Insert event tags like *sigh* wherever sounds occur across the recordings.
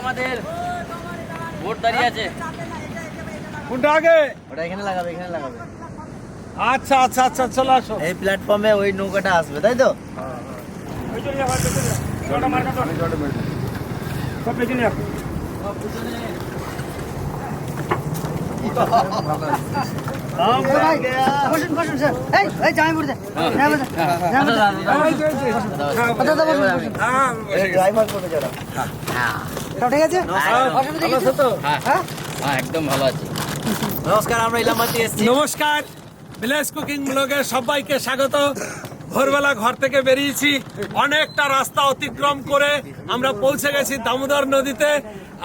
আমাদের বোট দাঁড়িয়ে আছে। কোনটা আগে? ওটা এখানে লাগাবে এখানে লাগাবে। আচ্ছা আচ্ছা আচ্ছা চলে আসো। এই প্ল্যাটফর্মে ওই নৌকাটা আসবে তাই তো? বসুন বসুন স্যার এই এই জামাই পড়ছে জামাই পড়ছে জামাই পড়ছে ড্রাইভার করে যারা সব ঠিক আছে? অসুবিধা কিছু হ্যাঁ। হ্যাঁ একদম ভালো আছি। নমস্কার আমরা ইলামাতি এসেছি। নমস্কার। ভিলেজ কুকিং ব্লগে সবাইকে স্বাগত। ভোরবেলা ঘর থেকে বেরিয়েছি। অনেকটা রাস্তা অতিক্রম করে আমরা পৌঁছে গেছি দামোদর নদীতে।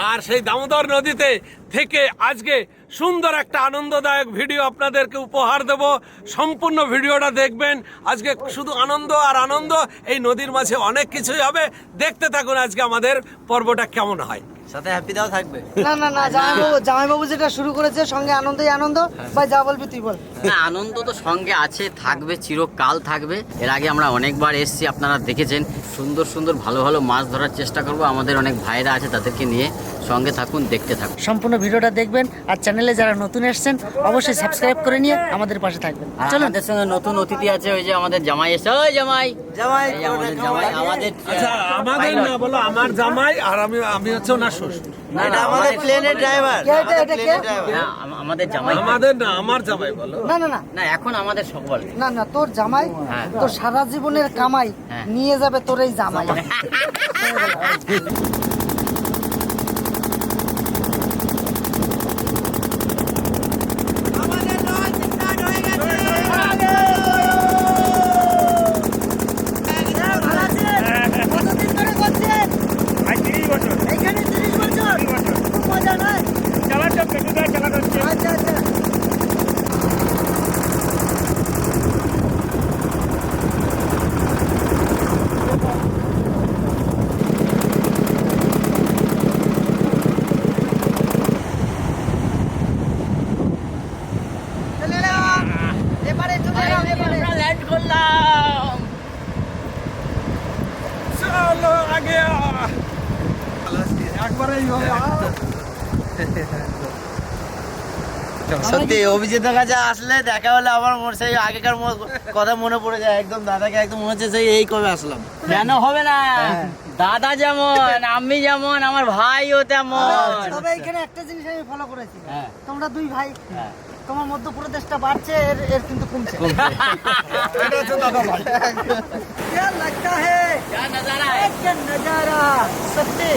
আর সেই দামোদর নদীতে থেকে আজকে সুন্দর একটা আনন্দদায়ক ভিডিও আপনাদেরকে উপহার দেব। সম্পূর্ণ ভিডিওটা দেখবেন। আজকে শুধু আনন্দ আর আনন্দ, এই নদীর মাঝে অনেক কিছুই হবে। দেখতে থাকুন আজকে আমাদের পর্বটা কেমন হয়। সাথে হ্যাপি দাও থাকবে। না না না জামাইবাবু জামাইবাবু যেটা শুরু করেছে সঙ্গে আনন্দই আনন্দ ভাই যা বলবি তুই বল। না আনন্দ তো সঙ্গে আছে থাকবে চিরকাল থাকবে। এর আগে আমরা অনেকবার এসেছি আপনারা দেখেছেন। সুন্দর সুন্দর ভালো ভালো মাছ ধরার চেষ্টা করব। আমাদের অনেক ভাইরা আছে তাদেরকে নিয়ে। সঙ্গে থাকুন দেখতে থাকুন। সম্পূর্ণ ভিডিওটা দেখবেন আর চ্যানেলে যারা নতুন এসেছেন অবশ্যই সাবস্ক্রাইব করে নিয়ে আমাদের পাশে থাকবেন। চলুন। আমাদের সঙ্গে নতুন অতিথি আছে ওই যে আমাদের জামাই এসে ওই জামাই! জামাই আমাদের জামাই আমাদের আচ্ছা আমাদের না বলো আমার জামাই আর আমি আমি হচ্ছে ওনার শ্বশুর। না, এটা না, আমাদের প্লেনের ড্রাইভার এটা, এটা কে? আমাদের জামাই। আমাদের না আমার জামাই বলো। না না না। না এখন আমাদের সকল। না না তোর জামাই হ্যাঁ। তোর সারা জীবনের কামাই হ্যাঁ। নিয়ে যাবে তোর এই জামাই *laughs* কতদিন ধরে করছেন এইখানে তিরিশ বছর খুব মজা নয় আচ্ছা আচ্ছা চলে এলাম এবারে চলে এলাম এবারে ল্যান্ড করলাম চলো আগে একবারেই হবে সত্যি অভিজিতের কাছে আসলে দেখা হলে আমার মনে সেই আগেকার কথা মনে পড়ে যায়। একদম দাদাকে একদম মনে হচ্ছে সেই এই কবে আসলাম। কেন হবে না? দাদা যেমন আমি যেমন আমার ভাইও তেমন তবে এখানে একটা জিনিস আমি ফলো করেছি হ্যাঁ। তোমরা দুই ভাই হ্যাঁ। তোমার মধ্য প্রদেশটা বাড়ছে এর এর কিন্তু কমছে क्या लगता है যা নজারা एक नजारा सत्य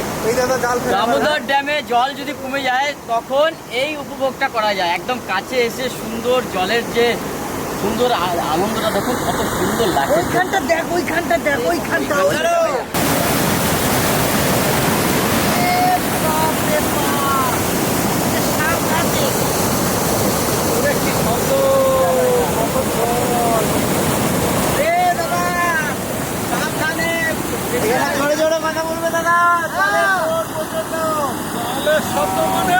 দামোদর ড্যামে জল যদি কমে যায় তখন এই উপভোগটা করা যায় একদম কাছে এসে সুন্দর জলের যে সুন্দর আ- আনন্দটা দেখুন কত সুন্দর লাগে ওইখানটা দেখ ওইখানটা দেখ ওইখানটা জোরে জোরে কথা বলবে দাদা। তাহলে শব্দ মানে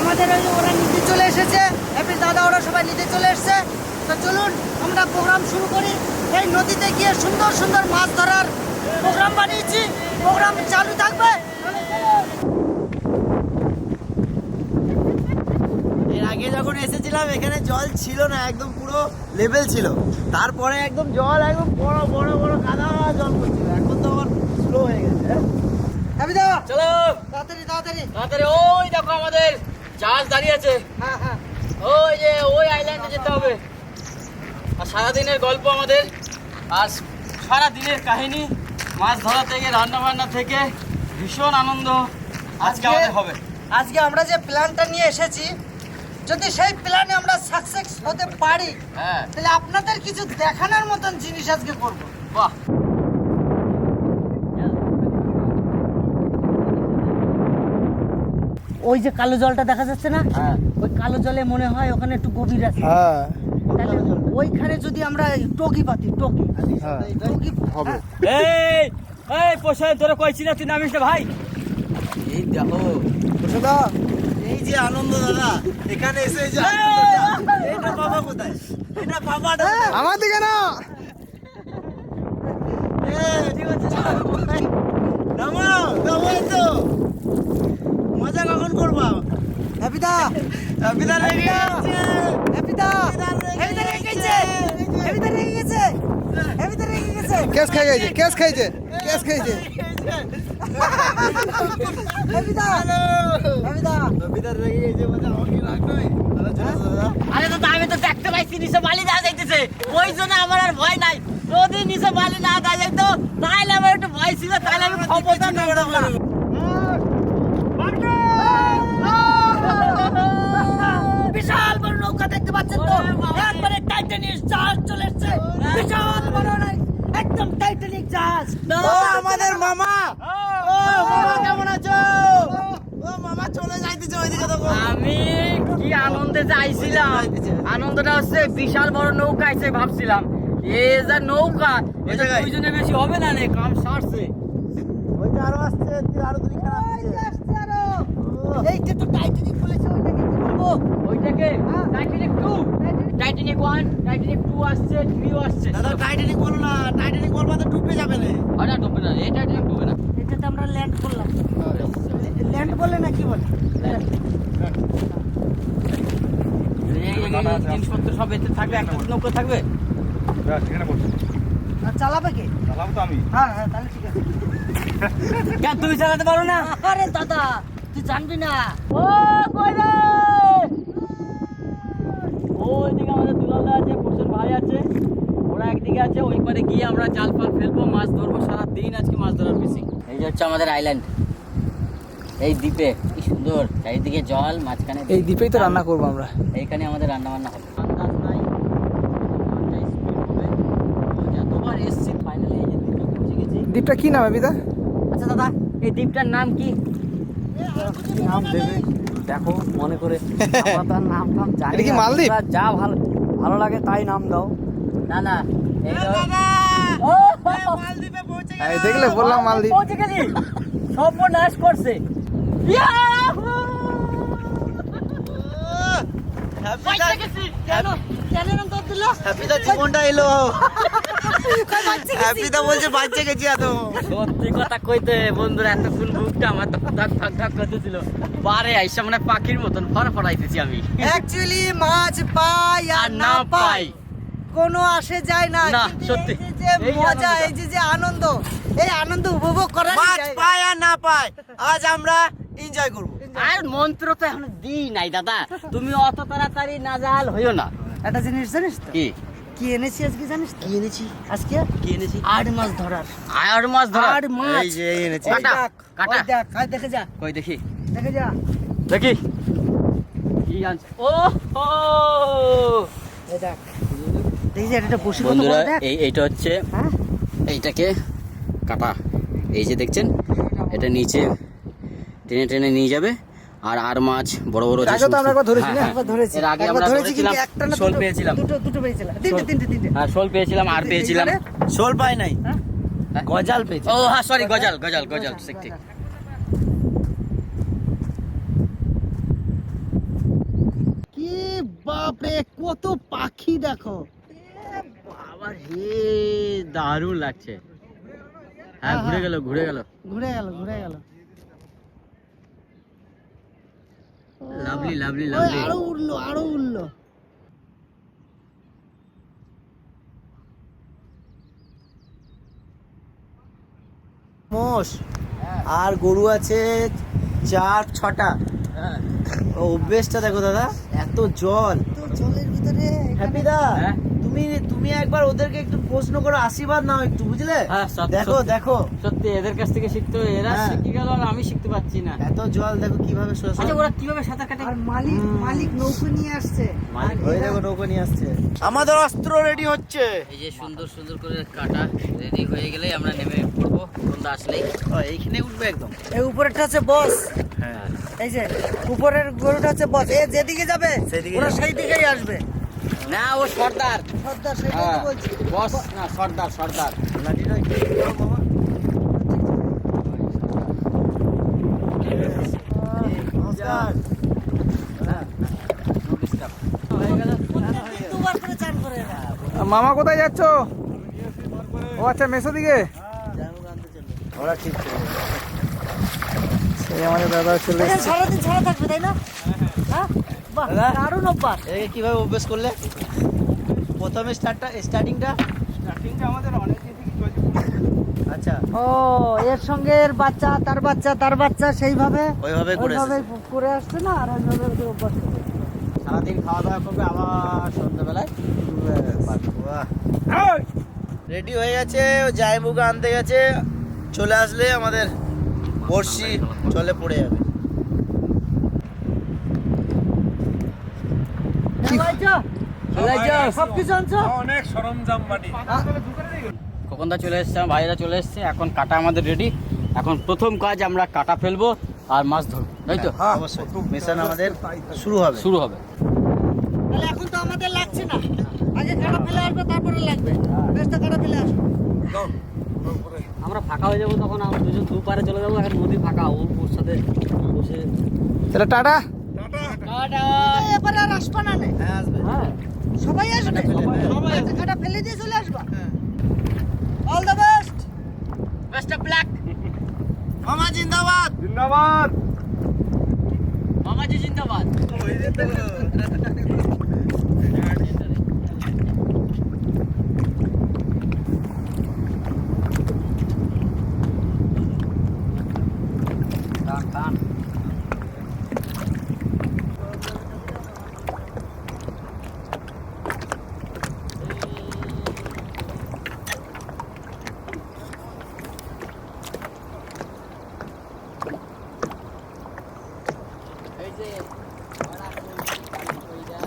আমাদের ওই যে ওরা নিতে চলে এসেছে হ্যাপি দাদা ওরা সবাই নিতে চলে এসেছে তো চলুন আমরা প্রোগ্রাম শুরু করি এই নদীতে গিয়ে সুন্দর সুন্দর মাছ ধরার প্রোগ্রাম বানিয়েছি প্রোগ্রাম চালু থাকবে এর আগে যখন এসেছিলাম এখানে জল ছিল না একদম পুরো লেভেল ছিল তারপরে একদম জল একদম বড় বড় বড় কাদা জল পড়ছিল এখন তো আবার স্লো হয়ে গেছে হ্যাঁ? হ্যাপি চলো! তাড়াতাড়ি তাড়াতাড়ি। তাড়াতাড়ি ওই দেখো আমাদের জাহাজ দাঁড়িয়ে আছে। হ্যাঁ হ্যাঁ। ওই যে ওই আইল্যান্ডে যেতে হবে। আর সারাদিনের গল্প আমাদের। আর সারা দিনের কাহিনী মাছ ধরা থেকে রান্না বান্না থেকে ভীষণ আনন্দ আজকে আমাদের হবে। আজকে আমরা যে প্ল্যানটা নিয়ে এসেছি যদি সেই প্ল্যানে আমরা সাকসেস হতে পারি হ্যাঁ। তাহলে আপনাদের কিছু দেখানোর মতন জিনিস আজকে করব। বাহ। ওই যে কালো জলটা দেখা যাচ্ছে না? হ্যাঁ। ওই কালো জলে মনে হয় ওখানে একটু গভীর আছে। হ্যাঁ তাহলে ওইখানে যদি আমরা টকি পাতি টকি হ্যাঁ টকি হবে। এই এই পোষায় তোরা কইছি না তুই নামিস না ভাই। এই দেখো। প্রসাদা এই যে আনন্দ দাদা এখানে এসে যে এটা বাবা কোথায়? এটা বাবাটা আমার দিকে না। মজা কখন করবা? হ্যাপিদা গেছে। হ্যাপিদা হ্যাপিদা রেগে গেছে। হ্যাপিদা রেগে গেছে! হ্যাপিদা রেগে গেছে! কেস খাই গেছে কেস খাইছে কেস খাইছে আরে দাদা আমি তো দেখতে পাইছি নিচে বালি না যাইতেছে ওই জন্য আমার আর ভয় নাই যদি নিচে বালি না দেওয়া যাইতো তাহলে আমার একটু ভয় ছিল তাহলে আমি খবরটা না বিশাল বড় নৌকা দেখতে পাচ্ছেন তো। একবারে টাইটানিক জাহাজ চলে এসেছে। বিশাল বড় নাই একদম টাইটানিক জাহাজ। ও আমাদের মামা। ও মামা কেমন আছো? ও মামা চলে যাইতেছে ওইদিকে তো আমি কি আনন্দে যাইছিলাম। আনন্দটা হচ্ছে বিশাল বড় নৌকা আছে ভাবছিলাম। এ যা নৌকা এটা দুইজনে বেশি হবে না রে? কাম সারছে। ওই যে আরও আসছে আরও আসছে। আরও। এইটা তো টাইটানিক বলেছে ওইটাকে কি বলব ওইটাকে Titanic two Titanic one Titanic two আসছে থ্রিও আসছে। দাদা টাইটানিক বলো না টাইটানিক বলবা তো ডুবে যাবে না ডুবে না এই টাইটানিক ডুবে না। এটাতে আমরা ল্যান্ড করলাম। ল্যান্ড বলে না কি বলে? জিনিসপত্র সব এতে থাকবে একটা নৌকা থাকবে। সেখানে চালাবে কে? চালাবো তো আমি। হ্যাঁ হ্যাঁ তাহলে ঠিক আছে। কেন তুমি চালাতে পারো না? আরে দাদা তুই জানবি না। ও কই রে ওইদিকে আমাদের দুলালদা আছে প্রসেন ভাই আছে ওরা একদিকে আছে ওই পারে গিয়ে আমরা জাল ফাল ফেলব মাছ ধরবো সারা দিন আজকে মাছ ধরার ফিশিং এই যে হচ্ছে আমাদের আইল্যান্ড এই দ্বীপে কি সুন্দর। চারিদিকে জল মাঝখানে এই দ্বীপেই তো রান্না করব আমরা। এইখানে আমাদের রান্না বান্না হবে। আন্দাজ নাই যতবার এসছি ফাইনালি এই যে দ্বীপে পৌঁছে গেছি। দ্বীপটা কি নাম বিদা আচ্ছা দাদা এই দ্বীপটার নাম কি? নাম দেবে দেখো মনে করে। *laughs* তার নাম টাম জানি এটা কি। মালদ্বীপ? যা ভালো ভালো লাগে তাই নাম দাও। না না এই ও। মালদ্বীপে পৌঁছে এই দেখলে বললাম মালদ্বীপ পৌঁছে গেলি সর্বনাশ করছে। কেন? কেন এরকম তোর দিল? হ্যাপিদা জীবনটা এলো। হ্যাপিদা বলছে বাচ্চা গেছি এত। সত্যি কথা কইতে বন্ধুরা এতক্ষণ বুকটা আমার ধক ধক ধক ধক করতেছিল। বারে আইসা মানে পাখির মতন ফর ফরাইতেছি আমি। অ্যাকচুয়ালি মাছ পাই আর না পাই। কোনো আসে যায় না। না, কিন্তু সত্যি। এই যে যে এই মজা আনন্দটা। এই যে যে আনন্দ এই আনন্দ উপভোগ করার মাছ জায়গা। পায় আর না পায় আজ আমরা এনজয় করব। আর মন্ত্র তো এখন দিই নাই দাদা। তুমি অত তাড়াতাড়ি নাজাল হইও না। একটা জিনিস জানিস তো? কি? কি এনেছি আজকে জানিস কি এনেছি? আজকে কি এনেছি? আট মাছ ধরার। আর মাছ ধরা আট মাছ। এই যে এই এনেছি। ওই কাটা, দেখ, কাটা। ওই দেখ ওই দেখে যা। কই দেখি? দেখে যা। দেখি। কি আনছে? ও হো! এই দেখ। যে বসি বন্ধুরা এই এইটা হচ্ছে হ্যাঁ। এইটাকে কাটা। এই যে দেখছেন এটা নিচে টেনে টেনে নিয়ে যাবে আর আর মাছ বড় বড় আগে তো আমরা একবার ধরেছি হ্যাঁ, না? হ্যাঁ। একবার ধরেছি। এর আগে আমরা ধরেছিলাম একটা না শোল পেয়েছিলাম। দুটো দুটো পেয়েছিলাম। তিনটে তিনটে তিনটে। হ্যাঁ শোল পেয়েছিলাম আর পেয়েছিলাম। শোল পাই নাই। হ্যাঁ? গজাল পেয়েছি। ও হ্যাঁ সরি গজাল। গজাল গজাল ঠিক ঠিক। কি বাপরে কত পাখি দেখো। হে দারুণ লাগছে। হ্যাঁ ঘুরে গেল ঘুরে গেল। ঘুরে গেল ঘুরে গেল। Lovely lovely lovely. আরও উঠল আরও উঠল মোষ আর গরু আছে চার ছটা। অভ্যেসটা দেখো দাদা এত জল। তো জলের ভিতরে এখানে- হ্যাপিদা হ্যাঁ? তুমি তুমি একবার ওদেরকে একটু প্রশ্ন করো আশীর্বাদ নাও একটু বুঝলে? হ্যাঁ, দেখো দেখো। সত্যি এদের কাছ থেকে শিখতে এরা হ্যাঁ। শিখে গেল আর আমি শিখতে পারছি না। এত জল দেখো কীভাবে আচ্ছা ওরা কীভাবে সাঁতার কাটে? আর মালিক মালিক নৌকো নিয়ে আসছে। মালিক ওই দেখো নৌকো নিয়ে আসছে। আমাদের অস্ত্র রেডি হচ্ছে। এই যে সুন্দর সুন্দর করে কাটা রেডি হয়ে গেলে আমরা নেমে পড়ব। সন্ধ্যা আসলেই। এইখানে উঠবে একদম। এই উপরেরটা হচ্ছে বস। হ্যাঁ। এই যে উপরের গরুটা হচ্ছে বস। এ যেদিকে যাবে সেদিকে ওরা। সেই দিকেই আসবে। না ও সর্দার। সর্দার হ্যাঁ বলছি। বস না সর্দার সর্দার। মামা। কোথায় যাচ্ছ? ও আচ্ছা মেসো দিকে? ওরা ঠিক ছিল। সেই আমাদের দাদা চলে এখানে এসছে সারাদিন ছাড়া থাকবে তাই না? হ্যাঁ বাহ দারুণ অভ্যাস। কীভাবে অভ্যাস করলে? প্রথমে স্টার্টটা স্টার্টিংটা স্টার্টিংটা আমাদের অনেক দিন থেকে চলছে। আচ্ছা। ও এর সঙ্গে এর বাচ্চা তার বাচ্চা তার বাচ্চা সেইভাবে? ওইভাবে করে আসছে না? আর ওইভাবে ওদের অভ্যাস। সারাদিন খাওয়া দাওয়া করবে আবার সন্ধ্যাবেলায় রেডি হয়ে গেছে ও জায়মুখা আনতে গেছে। চলে আসলে আমাদের বর্ষি চলে পড়ে যাবে। আনছো অনেক সরঞ্জাম বাড়ি খোকনদা চলে এসছে আমার ভাইরা চলে এসছে এখন কাটা আমাদের রেডি এখন প্রথম কাজ আমরা কাটা ফেলব আর মাছ ধরবো তাই তো অবশ্যই মিশন আমাদের শুরু হবে শুরু হবে তাহলে এখন তো আমাদের লাগছে না আগে কাটা ফেলে আসবে তারপরে লাগবে বেশটা কাটা ফেলে আসবে আমরা ফাঁকা হয়ে যাব তখন আমরা দুজন দু পারে চলে যাব এখন নদী ফাঁকা ও ওর সাথে বসে তাহলে টাটা টাটা এবারে আর আসবা না হ্যাঁ আসবে হ্যাঁ সবাই আসবে? সবাই কাটা ফেলে দিয়ে চলে আসবা? All the best best of black মামা জিন্দাবাদ! জিন্দাবাদ! মামাজি জিন্দাবাদ টান টান এই যে ওরা কইরা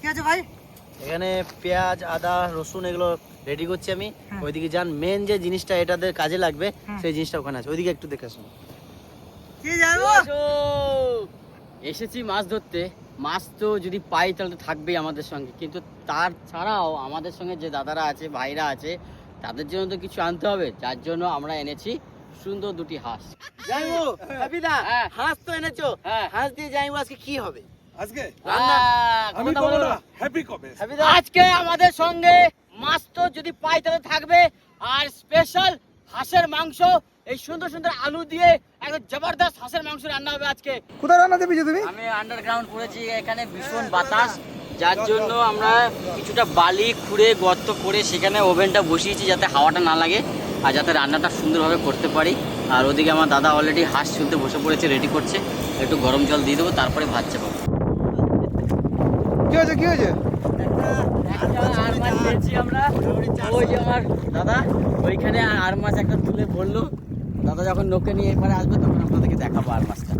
কি আছে ভাই এখানে পেঁয়াজ আদা রসুন এগুলো রেডি করছি আমি। হ্যাঁ। ওইদিকে যান মেন যে জিনিসটা এটাদের কাজে লাগবে সেই জিনিসটা ওখানে আছে। ওইদিকে একটু দেখে আসুন। কি জানো আসো। এসেছি মাছ ধরতে। মাছ তো যদি পাই তাহলে তো থাকবেই আমাদের সঙ্গে। কিন্তু তার ছাড়াও আমাদের সঙ্গে যে দাদারা আছে ভাইরা আছে তাদের জন্য তো কিছু আনতে হবে। যার জন্য আমরা এনেছি সুন্দর দুটি হাঁস। যাইবো হাবিদা হ্যাঁ। হাঁস তো এনেছো। হ্যাঁ। হাঁস দিয়ে যাইবো আজকে কি হবে? আজকে? আমি না। হ্যাপি কবে? আজকে আমাদের সঙ্গে মাছ তো যদি পাই তাহলে থাকবে আর স্পেশাল হাঁসের মাংস এই সুন্দর সুন্দর আলু দিয়ে একদম জবরদস্ত হাঁসের মাংস রান্না হবে আজকে। কোথায় রান্না দেবে তুমি? আমি আন্ডারগ্রাউন্ড করেছি এখানে ভীষণ বাতাস। যার জন্য আমরা কিছুটা বালি খুঁড়ে গর্ত করে সেখানে ওভেনটা বসিয়েছি যাতে হাওয়াটা না লাগে আর যাতে রান্নাটা সুন্দরভাবে করতে পারি। আর ওদিকে আমার দাদা অলরেডি হাঁস চুলতে বসে পড়েছে রেডি করছে। একটু গরম জল দিয়ে দেবো তারপরে ভাত চাপাবো। কি হয়েছে কি হয়েছে আর মাছ পেয়েছি আমরা ওই যে আমার দাদা ওইখানে আর মাছ একটা তুলে বলল দাদা যখন নৌকে নিয়ে আসবে তখন আপনাদেরকে দেখাবো আর মাছটা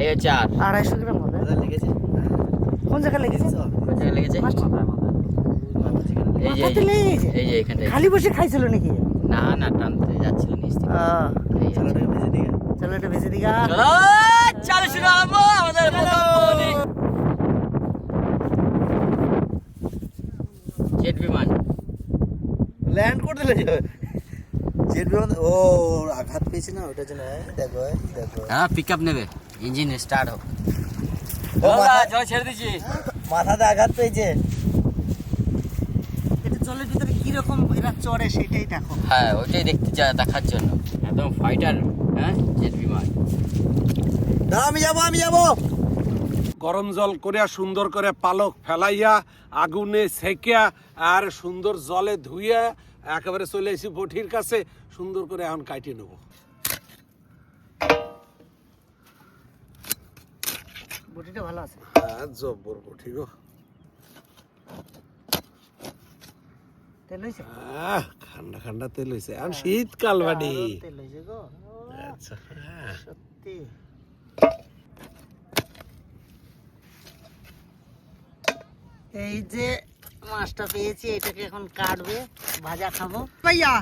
এই হচ্ছে আর আড়াইশো গ্রাম হবে লেগেছে কোন জায়গায় লেগেছে কোন জায়গায় লেগেছে এই যে? এই যে খালি বসে খাইছিল নাকি না না টানতে যাচ্ছিল নিচ থেকে। ভেজে চলো শুরু আমাদের প্রথম বলি। জেট বিমান ল্যান্ড করতে লেগে জেট বিমান ও আঘাত পেয়েছে না ওটার জন্য দেখো দেখো। হ্যাঁ পিক আপ নেবে। ইঞ্জিন স্টার্ট হোক। ও জল ছেড়ে দিচ্ছি। মাথাতে আঘাত পেয়েছে। এটা জলের ভিতরে কি রকম এরা চড়ে সেটাই দেখো। হ্যাঁ ওইটাই দেখতে যা দেখার জন্য। একদম ফাইটার হ্যাঁ জেট বিমান। না আমি যাব আমি যাব। গরম জল করিয়া সুন্দর করে পালক ফেলাইয়া আগুনে সেকিয়া আর সুন্দর জলে ধুইয়া একেবারে চলে এসি বটির কাছে সুন্দর করে এখন কাটিয়ে নেব। বটিটা ভালো আছে। হ্যাঁ জব্বর বটি গো। তেল ঠান্ডা ঠান্ডা তেল হয়েছে। আর শীতকাল বাড়ি। আচ্ছা হ্যাঁ। সত্যি। এই যে মাছটা পেয়েছি এটাকে এখন কাটবে ভাজা খাব। ভাইয়া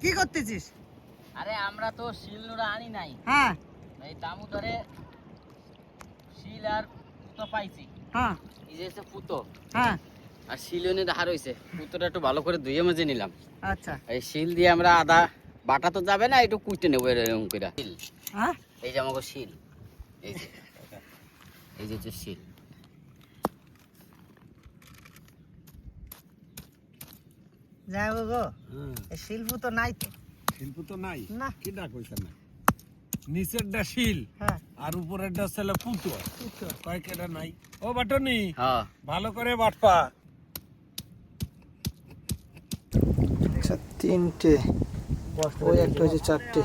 কি করতেছিস? আরে আমরা তো শিল নোড়া আনি নাই। হ্যাঁ। এই দামোদরে শিল আর পুতো পাইছি। হ্যাঁ। এই যে হচ্ছে পুতো। হ্যাঁ। আর শিলনে ধার হয়েছে পুতোটা একটু ভালো করে ধুয়ে মেজে নিলাম। আচ্ছা। এই শিল দিয়ে আমরা আদা বাটা তো যাবে না একটু কুইটে নেব এরকম করে। শিল হ্যাঁ। এই যে আমাকে শিল। এই যে। এই যে হচ্ছে শিল। যাই হোক গো শিল্প তো নাই তো। শিল্প তো নাই? না। কি ডাক হইছে না? নিচেরটা শিল হ্যাঁ। আর উপরেরটা হচ্ছে পুতো কয়েকটা নাই? ও বাটনি হ্যাঁ। ভালো করে বাটপা। আচ্ছা তিনটে। ওই একটা হচ্ছে চারটে।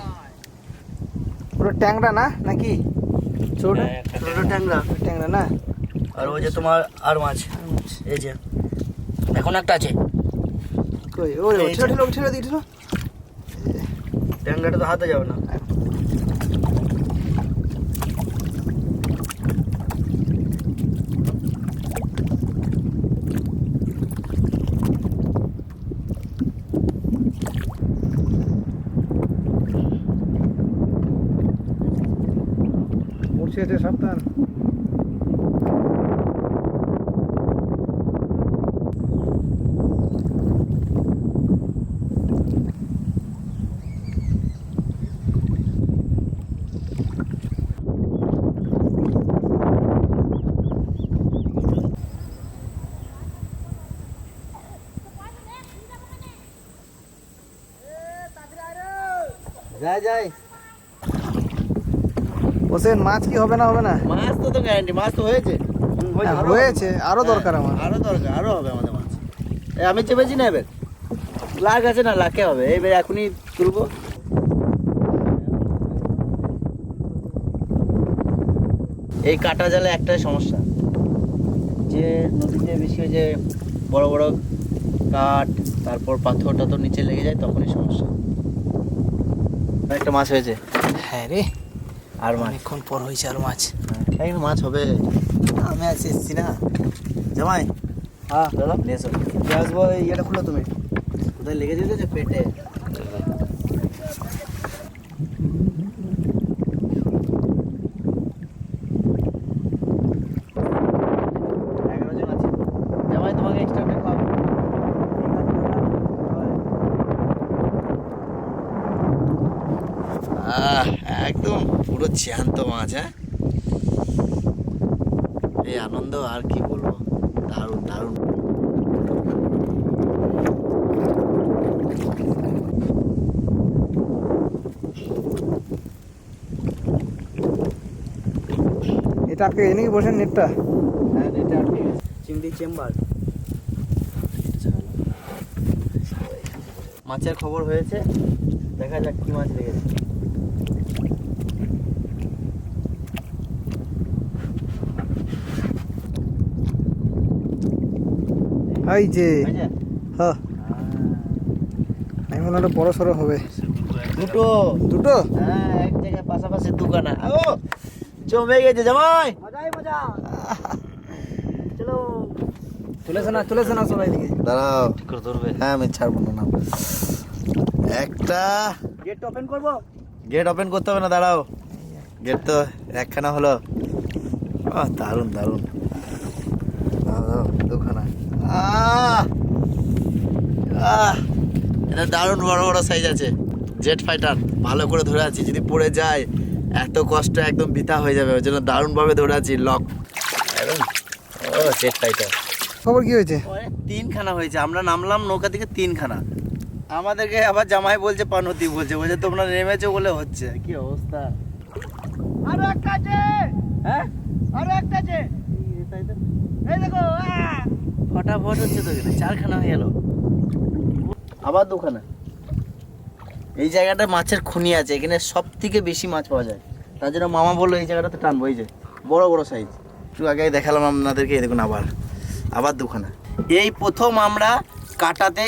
পুরো ট্যাংরা না নাকি? ছোট? ছোট ট্যাংরা। ট্যাংরা। না? আর ওই যে তোমার আর মাছ। এই যে এখন একটা আছে। কই? ওরে ঠেলো। ঠেলো ঠেলো দিই ঠেলো ট্যাংরাটা তো হাতে যাবে না। উঠছে আছে সাবধান যাই যাই বসেন মাছ কি হবে না হবে না? মাছ তো তো গ্যারান্টি মাছ তো হয়েছে। হ্যাঁ, হয়েছে আরও দরকার আমার। আরও দরকার আরও হবে আমাদের মাছ। এই আমি চেপেছি না এবার? লাখ আছে না লাখে হবে। এবার এখনই তুলবো। এই কাটা জালে একটাই সমস্যা। যে নদীতে বেশি যে বড় বড় কাঠ তারপর পাথর টাথর নিচে লেগে যায় তখনই সমস্যা। একটা মাছ হয়েছে। হ্যাঁ রে। আর মাছ। অনেকক্ষণ পর হয়েছে আর মাছ। এই মাছ হবে। আমি আজ এসেছি না। জামাই। হ্যাঁ দাদা নিয়ে এসো। দিয়ে আসব ইয়েটা খুলো তুমি। কোথায় লেগে যেতে পেটে এগারো জন আছে জামাই তোমাকে এক্সট্রা প্লেট খাওয়াবো আহ একদম পুরো হ্যাঁ এই আনন্দ আর কি বলব? দারুণ দারুণ। এটা গেছে নাকি? বসেন নেটটা। হ্যাঁ এটা ঠিক চিংড়ি চেম্বার। মাছের খবর হয়েছে। দেখা যাক কি মাছ লেগেছে। এই যে? হ্যাঁ আমি মনে হয় বড় সড়ো হবে। দুটো। দুটো? হ্যাঁ এক জায়গায় পাশাপাশি দুখানা। ও জমে গেছে জামাই। মজাই মজা। চলো। তুলেছে না তুলেছে না সবাই দিকে দাঁড়াও। ঠিক করে ধরবে। হ্যাঁ আমি ছাড়বো না একটা। গেট ওপেন করব? গেট ওপেন করতে হবে না দাঁড়াও। গেট তো একখানা হলো। দারুণ দারুণ। দাও, দাও, দুখানা আহ আহ এটা দারুণ বড় বড় সাইজ আছে। জেট ফাইটার ভালো করে ধরে আছি যদি পড়ে যায় এত কষ্ট একদম বৃথা হয়ে যাবে ওই জন্য দারুণভাবে ধরে আছি লক একদম ও জেট ফাইটার খবর কি হয়েছে? তিনখানা হয়েছে আমরা নামলাম নৌকা থেকে তিনখানা। আমাদেরকে আবার জামাই বলছে পানতি বলছে বলছে তোমরা নেমেছো বলে হচ্ছে। কি অবস্থা? আরও একটা আছে। হ্যাঁ? আরও একটা আছে। এই দেখো! ফটাফট হচ্ছে তো এখানে, চারখানা হয়ে গেল। আবার দুখানা। এই জায়গাটা মাছের খুনি আছে, এখানে সব থেকে বেশি মাছ পাওয়া যায়। তার জন্য মামা বলল, এই জায়গাটাতে টানবো, এই যে, বড় বড় সাইজ একটু আগে দেখালাম আপনাদেরকে দেখুন আবার আবার দুখানা। এই প্রথম আমরা কাটাতে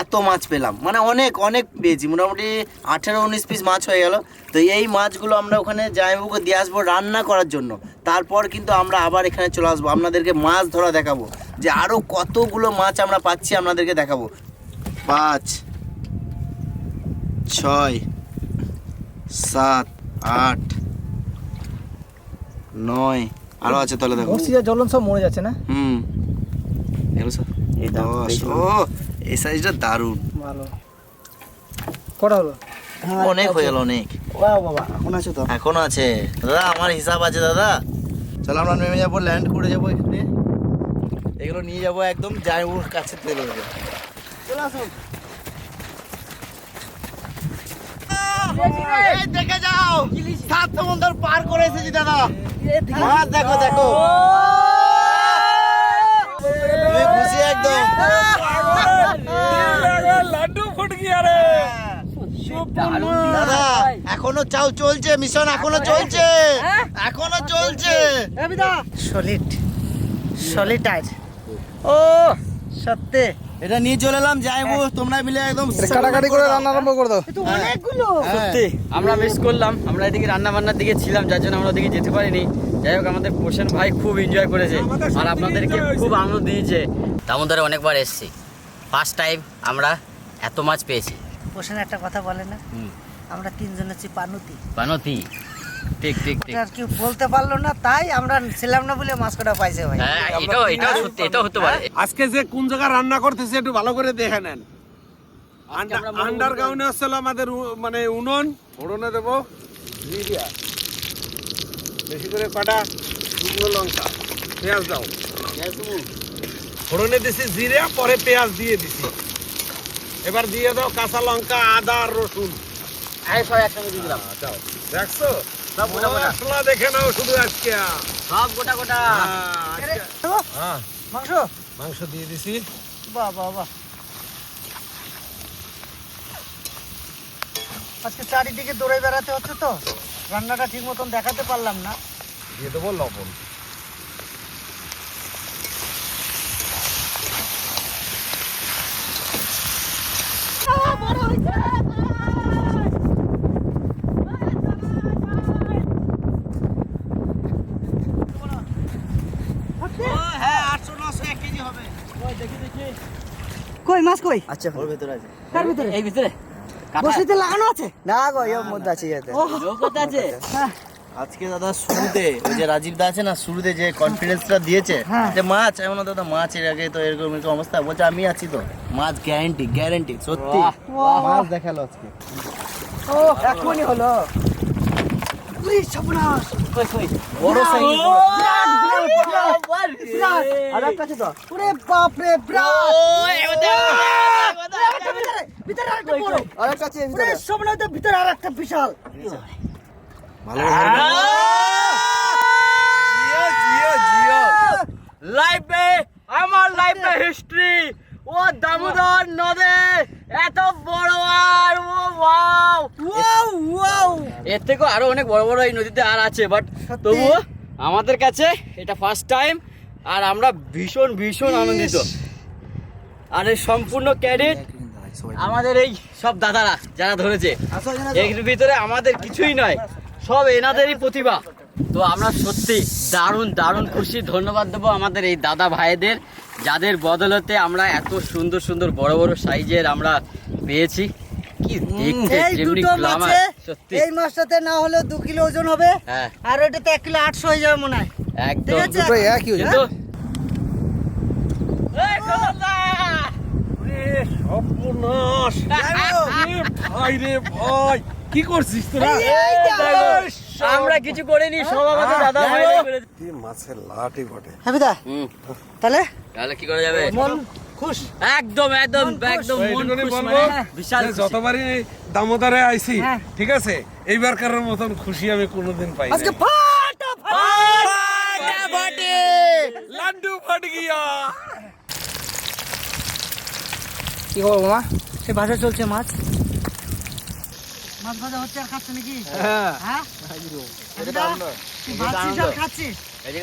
এত মাছ পেলাম। মানে অনেক অনেক পেয়েছি। মোটামুটি আঠেরো উনিশ পিস মাছ হয়ে গেল। তো এই মাছগুলো আমরা ওখানে জামাইবাবুকে দিয়ে আসব রান্না করার জন্য। তারপর কিন্তু আমরা আবার এখানে চলে আসব। আপনাদেরকে মাছ ধরা দেখাবো। যে আরও কতগুলো মাছ আমরা পাচ্ছি আপনাদেরকে দেখাবো। পাঁচ ছয় সাত আট নয়। আরও আছে তাহলে দেখো। জ্বলন সব মরে যাচ্ছে না? হুম। এগুলো সব দশ। ও এই সাইজটা দারুণ। ভালো। কটা হলো? অনেক হয়ে গেল অনেক। বাবা এখন আছে তো। এখনও আছে। দাদা আমার হিসাব আছে দাদা। চলো আমরা নেমে যাব ল্যান্ড করে যাব এখানে। এগুলো নিয়ে যাব একদম যাই ওর কাছে তেল দেবো চলে আসুন। দেখে যাও সাত সমুদ্র পার করে এসেছি দাদা। দেখো দেখো। খুশি একদম। লাড্ডু ফুট গিয়া রে দাদা এখনও চাও চলছে মিশন এখনও চলছে। এখনও চলছে। সলিড সলিটাইড ও সত্যি। এটা নিয়ে চলে এলাম যাইবো তোমরা মিলে একদম কাটাকাটি করে রান্না আরম্ভ করে দাও। তো অনেকগুলো। সত্যি। আমরা মিস করলাম আমরা এদিকে রান্না বান্নার দিকে ছিলাম যার জন্য আমরা ওদিকে যেতে পারিনি। যাই হোক আমাদের পোষণ ভাই খুব এনজয় করেছে। আর আপনাদেরকে খুব আনন্দ দিয়েছে। দামোদরে অনেকবার এসেছি। ফার্স্ট টাইম আমরা এত মাছ পেয়েছি। পোষণ একটা কথা বলে না। আমরা তিনজন হচ্ছি পানুতি। বানতি ঠিক ঠিক ঠিক। আর কেউ বলতে পারল না তাই আমরা ছিলাম না বলে মাছ কটা পাইছে ভাই। হ্যাঁ এটা এটাও সত্যি এটা হতে পারে। আজকে যে কোন জায়গায় রান্না করতেছে একটু ভালো করে দেখে নেন। আন্ডারগ্রাউন্ডে আসছিল আমাদের মানে উনুন উড়নে দেবো জিরিয়া বেশি করে কটা শুকনো লঙ্কা। পেঁয়াজ দাও। ফোড়নে দিছি জিরা পরে পেঁয়াজ দিয়ে দিছি। এবার দিয়ে দাও কাঁচা লঙ্কা আদা আর রসুন। এই সব একসঙ্গে দিয়ে দিলাম। দেখছ। মশলা দেখে নাও শুধু আজকে। সব গোটা গোটা। মাংস? মাংস দিয়ে দিছি। বাহ বাহ বাহ। আজকে চারিদিকে দৌড়ে বেড়াতে হচ্ছে তো। রান্নাটা ঠিক মতন দেখাতে পারলাম না। দিয়ে দেবো লবণ। কই মাছ কই? আচ্ছা ওর ভেতরে আছে। কার ভিতরে? এই ভিতরে। বসিতে লাগানো আছে? না গো এর মধ্যে আছে ইয়াতে কোথায় আছে। আজকে দাদা শুরুতে ওই যে রাজীব দা আছে না শুরুতে যে কনফিডেন্সটা দিয়েছে যে মাছ এমন দাদা মাছ এর আগে তো এরকম এরকম অবস্থা। বলছে আমি আছি তো। মাছ গ্যারান্টি গ্যারান্টি সত্যি। মাছ দেখাল আজকে। ও এখনই হলো। কই কই? বড় সাইজ। আর একটা আছে তো ওরে বাপ রে বিরাট ভিতরে ভিতরে আরেকটা বড় আরেকটা আছে ওরে সর্বনাশ তো ভিতরে। আরেকটা বিশাল। ভালো লাইফে আমার লাইফে হিস্ট্রি ও দামোদর নদে এত বড় আর ও ওয়াও ওয়াও ওয়াও এর থেকেও আরও অনেক বড় বড় এই নদীতে আর আছে বাট তবুও আমাদের কাছে এটা ফার্স্ট টাইম আর আমরা ভীষণ ভীষণ আনন্দিত। আর এই সম্পূর্ণ ক্যাডিট আমাদের এই সব দাদারা যারা ধরেছে এর ভিতরে আমাদের কিছুই নয় সব এনাদেরই প্রতিভা। তো আমরা সত্যি দারুণ দারুণ খুশি। ধন্যবাদ দেবো আমাদের এই দাদা ভাইদের যাদের বদলতে আমরা এত সুন্দর সুন্দর বড় বড় সাইজের আমরা পেয়েছি। কি দেখতে এই যেমনি গ্লামার সত্যি। এই মাছটাতে না হলেও দু কিলো ওজন হবে হ্যাঁ। আর ওইটাতে এক কিলো আটশো হয়ে যাবে মনে হয়। একদম। দুটো একই হয়েছে। ভাই কি করছিস তোরা? আমরা কিছু করিনি সব আমাদের দাদা ভাই মাছের লাটই বটে। হ্যাঁ তাহলে? তাহলে কি করা যাবে? খুশ? একদম একদম একদম মন বলব মানে বিশাল খুশি। যতবারই দামোদরে আইছি হ্যাঁ। ঠিক আছে? এইবারকার মতন খুশি আমি কোনোদিন পাই আজকে ফাটা লাড্ডু ফাট গিয়া। কি মামা সে ভাজা চলছে মাছ? মাছ ভাজা হচ্ছে আর খাচ্ছে নাকি? হ্যাঁ। হ্যাঁ?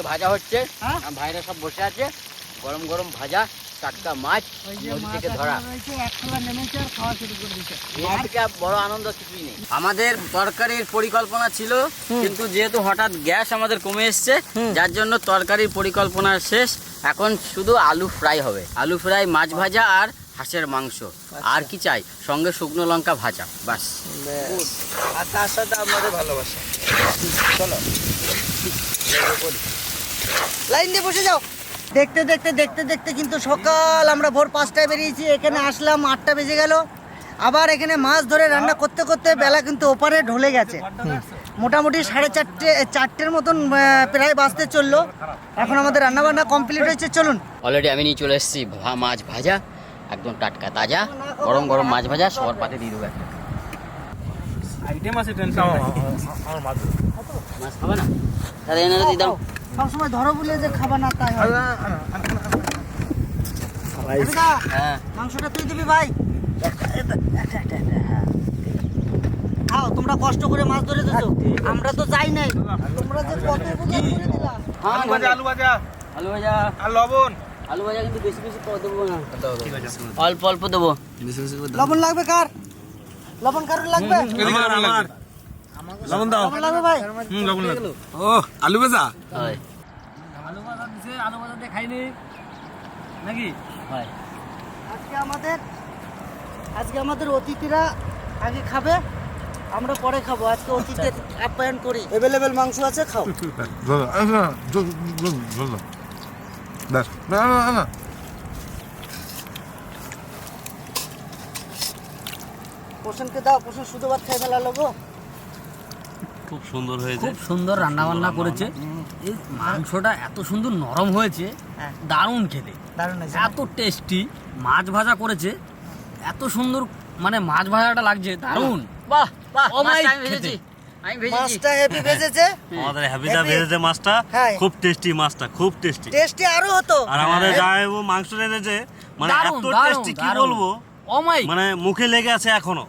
ভাজা হচ্ছে হ্যাঁ? ভাইরা সব বসে আছে গরম গরম ভাজা। টাটকা মাছ নদী থেকে ধরা। এর থেকে বড় আনন্দ কিছুই নেই। আমাদের তরকারির পরিকল্পনা ছিল কিন্তু যেহেতু হঠাৎ গ্যাস আমাদের কমে এসছে যার জন্য তরকারির পরিকল্পনা শেষ। এখন শুধু আলু ফ্রাই হবে। আলু ফ্রাই মাছ ভাজা আর হাঁসের মাংস। আর কি চাই? সঙ্গে শুকনো লঙ্কা ভাজা বাস আর তার সাথে আপনাদের ভালোবাসা। চলো। লাইন দিয়ে বসে যাও। দেখতে দেখতে দেখতে দেখতে কিন্তু সকাল। আমরা ভোর পাঁচটায় বেরিয়েছি এখানে আসলাম আটটা বেজে গেল। আবার এখানে মাছ ধরে রান্না করতে করতে বেলা কিন্তু ওপারে ঢলে গেছে। মোটামুটি সাড়ে চারটে চারটের মতন প্রায় বাঁচতে চলল। এখন আমাদের রান্না বান্না কমপ্লিট হয়েছে চলুন। অলরেডি আমি নিয়ে চলে এসেছি ভা- মাছ ভাজা একদম টাটকা তাজা গরম গরম মাছ ভাজা সবার পাতে দিয়ে দেবো একটা। মাছ খাবে না? তাহলে এনে দিয়ে দাও। সবসময় ধরো বলে যে খাবার না তাই হয়। হ্যাঁ। মাংসটা তুই দিবি ভাই? খাও তোমরা কষ্ট করে মাছ ধরে দিছো আমরা তো যাই নাই। তোমরা যে কত করে হ্যাঁ আলু ভাজা আলু ভাজা। আলু ভাজা। আর লবণ। আলু ভাজা কিন্তু বেশি বেশি করে দেবো না। অল্প অল্প দেবো। লবণ লাগবে কার? লবণ কার লাগবে? আমার আমার। লবণ দাও। লবণ ভাই। হুম লবণ লাগবে। ও আলু ভাজা? হয়। আলু ভাজা দিছে আলু ভাজা দিয়ে খাইনি নাকি? হয়। আজকে আমাদের আজকে আমাদের অতিথিরা আগে খাবে আমরা পরে খাব। আজকে অতিথির আপ্যায়ন করি। অ্যাভেলেবেল মাংস আছে খাও। পোষণকে দাও পোষণ শুধু ভাত খাই ফেলা লোক খুব সুন্দর হয়েছে। খুব সুন্দর রান্না বান্না করেছে। এই মাংসটা এত সুন্দর নরম হয়েছে হ্যাঁ। দারুণ খেতে। দারুণ হয়েছে। এত টেস্টি মাছ ভাজা করেছে। এত সুন্দর মানে মাছ ভাজাটা লাগছে দারুণ। বাহ বাহ ও মাই মাছটা ভেজেছি। আমি ভেজেছি। মাছটা হেভি ভেজেছে? *laughs* আমাদের? ভেজেছে মাছটা। হ্যাঁ। খুব টেস্টি মাছটা খুব টেস্টি টেস্টি আরও হতো। আর আমাদের জামাইবাবু মাংস রেঁধেছে মানে এত টেস্টি কি বলব? ও মাই মানে মুখে লেগে আছে এখনও।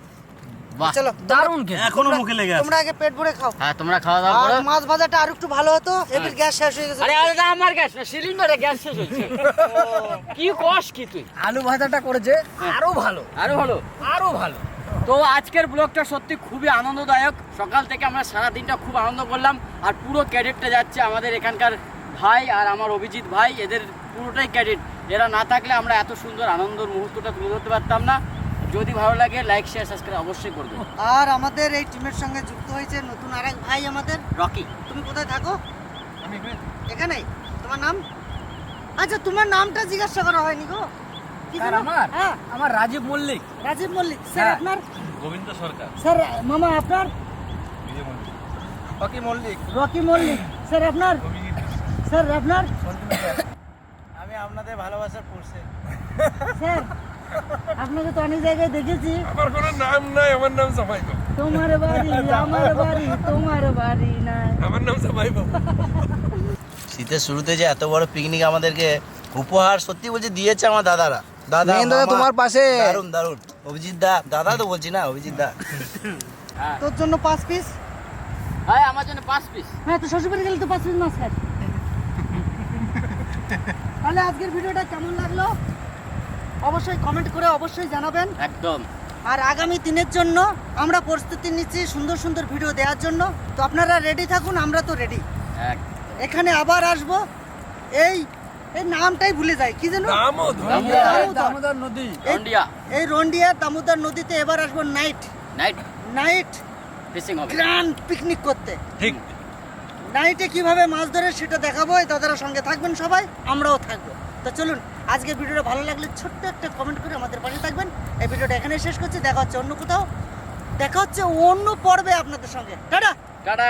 চলো দারুণ খেতে। এখনও মুখে লেগে আছে। তোমরা আগে পেট ভরে খাও। হ্যাঁ তোমরা খাওয়া দাওয়া আর করো। মাছ ভাজাটা আর একটু ভালো হতো এবার গ্যাস শেষ হয়ে গেছে। আরে আরে আমার গ্যাস না সিলিন্ডারে গ্যাস শেষ হচ্ছে *laughs* কি কস কি তুই? আলু ভাজাটা করেছে আরও ভালো। আরও ভালো? আরও ভালো। তো আজকের ব্লগটা সত্যি খুবই আনন্দদায়ক। সকাল থেকে আমরা সারা দিনটা খুব আনন্দ করলাম আর পুরো ক্যাডেটটা যাচ্ছে আমাদের এখানকার ভাই আর আমার অভিজিৎ ভাই। এদের পুরোটাই ক্যাডেট। এরা না থাকলে আমরা এত সুন্দর আনন্দের মুহূর্তটা তুলে ধরতে পারতাম না। যদি ভালো লাগে লাইক শেয়ার সাবস্ক্রাইব অবশ্যই করবে। আর আমাদের এই টিমের সঙ্গে যুক্ত হয়েছে নতুন আরেক ভাই আমাদের। রকি। তুমি কোথায় থাকো? এখানেই তোমার নাম? আচ্ছা তোমার নামটা জিজ্ঞাসা করা হয়নি গো। কি স্যার? আমার? হ্যাঁ। আমার রাজীব মল্লিক। রাজীব মল্লিক। স্যার হ্যাঁ। আপনার? গোবিন্দ সরকার। স্যার মামা আপনার? Rocky Mallick. Rocky Mallick. Sir আপনার? স্যার আপনার? আমি আপনাদের ভালোবাসার পড়ছে স্যার আপনাকে তো অনেক জায়গায় দেখেছি। আমার কোনো নাম নাই আমার নাম জামাই বাবু তোমার বাড়ি *laughs* আমার বাড়ি তোমার বাড়ি না আমার নাম জামাই বাবু শীতের শুরুতে যে এত বড় পিকনিক আমাদেরকে উপহার সত্যি বলছি দিয়েছে আমার দাদারা। দাদা দাদা তোমার পাশে। দারুণ দারুণ অভিজিৎ দা দাদা তো বলছি না অভিজিৎ দা। তোর জন্য পাঁচ পিস হ্যাঁ আমার জন্য পাঁচ পিস হ্যাঁ তো শ্বশুরবাড়ি গেলে তো পাঁচ পিস মাছ খায়। *laughs* তাহলে আজকের ভিডিওটা কেমন লাগল? অবশ্যই কমেন্ট করে অবশ্যই জানাবেন। একদম। আর আগামী দিনের জন্য আমরা প্রস্তুতি নিচ্ছি সুন্দর সুন্দর ভিডিও দেওয়ার জন্য। তো আপনারা রেডি থাকুন আমরা তো রেডি এখানে আবার আসব। এই এই নামটাই ভুলে যাই কি যেন? দামোদর। নদী। এই রন্ডিয়া। দামোদর নদীতে এবার আসব নাইট নাইট নাইট ফিশিং হবে। গ্র্যান্ড পিকনিক করতে। ঠিক। নাইটে কীভাবে মাছ ধরে সেটা দেখাবো এই দাদারা সঙ্গে থাকবেন সবাই আমরাও থাকব। তো চলুন আজকে ভিডিওটা ভালো লাগলে ছোট্ট একটা কমেন্ট করে আমাদের পাশে থাকবেন। এই ভিডিওটা এখানে শেষ করছি, দেখা হচ্ছে অন্য কোথাও। দেখা হচ্ছে অন্য পর্বে আপনাদের সঙ্গে। টাটা! টাটা!